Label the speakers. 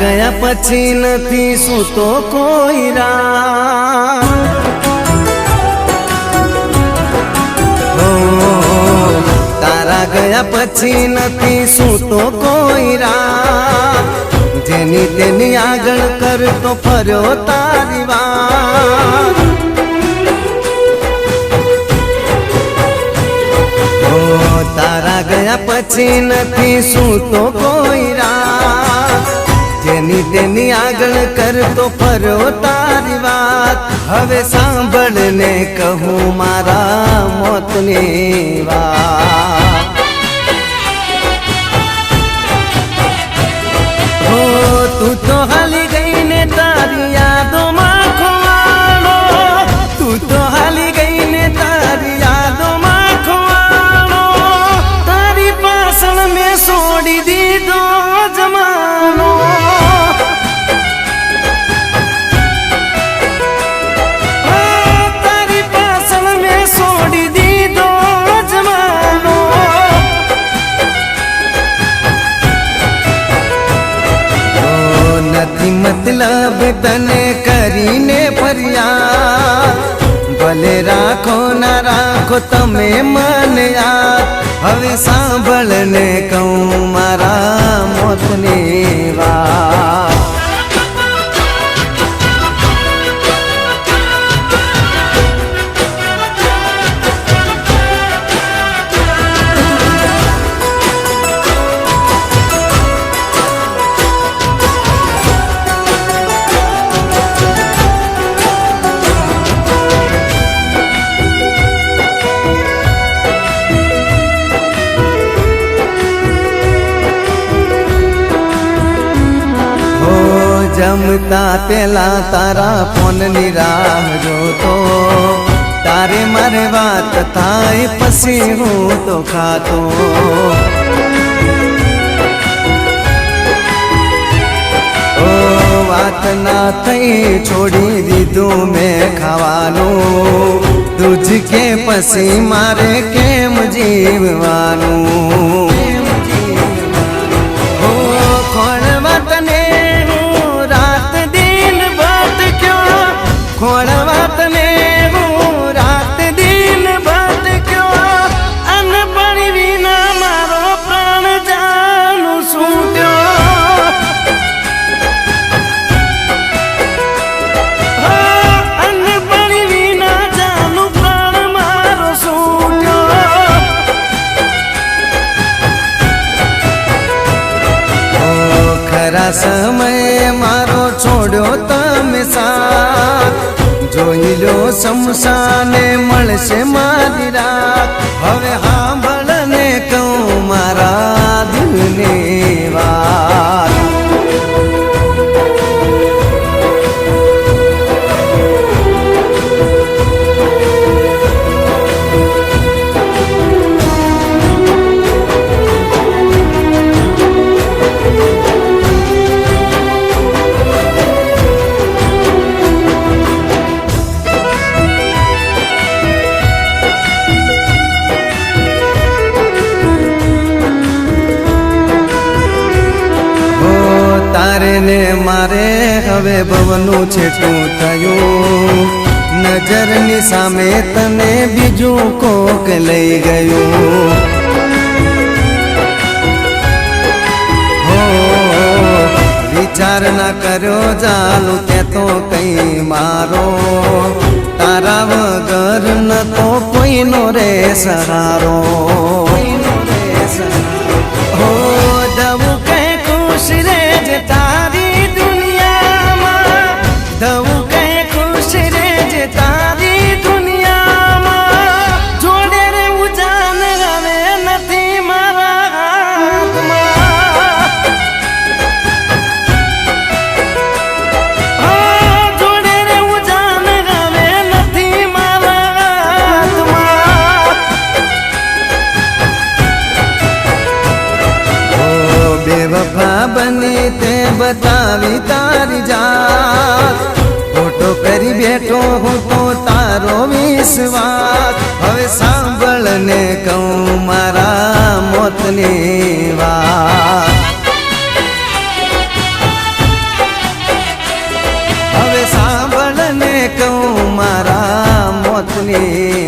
Speaker 1: ગયા પછી નથી સૂતો તો કોઈ રા તારા ગયા પછી નથી સૂતો તો કોઈ રા જેની તેની આગળ કરતો ફર્યો તારી વાત. તારા ગયા પછી નથી સૂતો તો કોઈ રાત. જેની તેની આગળ કરતો ફરો તારી વાત. હવે સાંભળને કહું મારા મોતની વાત. તને કરીને ફરિયાદ. ભલે રાખો ના રાખો તમે મને યાદ હવે સાંભળને કહું મારા મોતની વાત. જમતા પેલા તારા ફોનની રાહ જોતો. તારે મારે વાત થાય પછી હું તો ખાતો. વાત ના થઈ છોડી દીધું મેં ખાવાનું. તુજ કે પછી મારે કેમ જીવવાનું? ખરા સમયે મારો છોડ્યો તમે સાથ. જોઈ લો સમસાને મળશે મારી રાત. હવે સાંભળને મારે હવે ભવનું છેટું થયું. નજરની સામે તને બીજું કોક લઈ ગયું. હો, વિચાર ના કર્યો ચાલુ તે તો કઈ મારો. તારા વગર ન તો કોઈનો રે સહારો. ક્યાં બની તે બતાવી તારી જાત. ખોટો કરી બેઠો હું તો તારો વિશ્વાસ. હવે સાંભળ ને કહું મારા મોતની વાત. હવે સાંભળ ને કહું મારા મોતની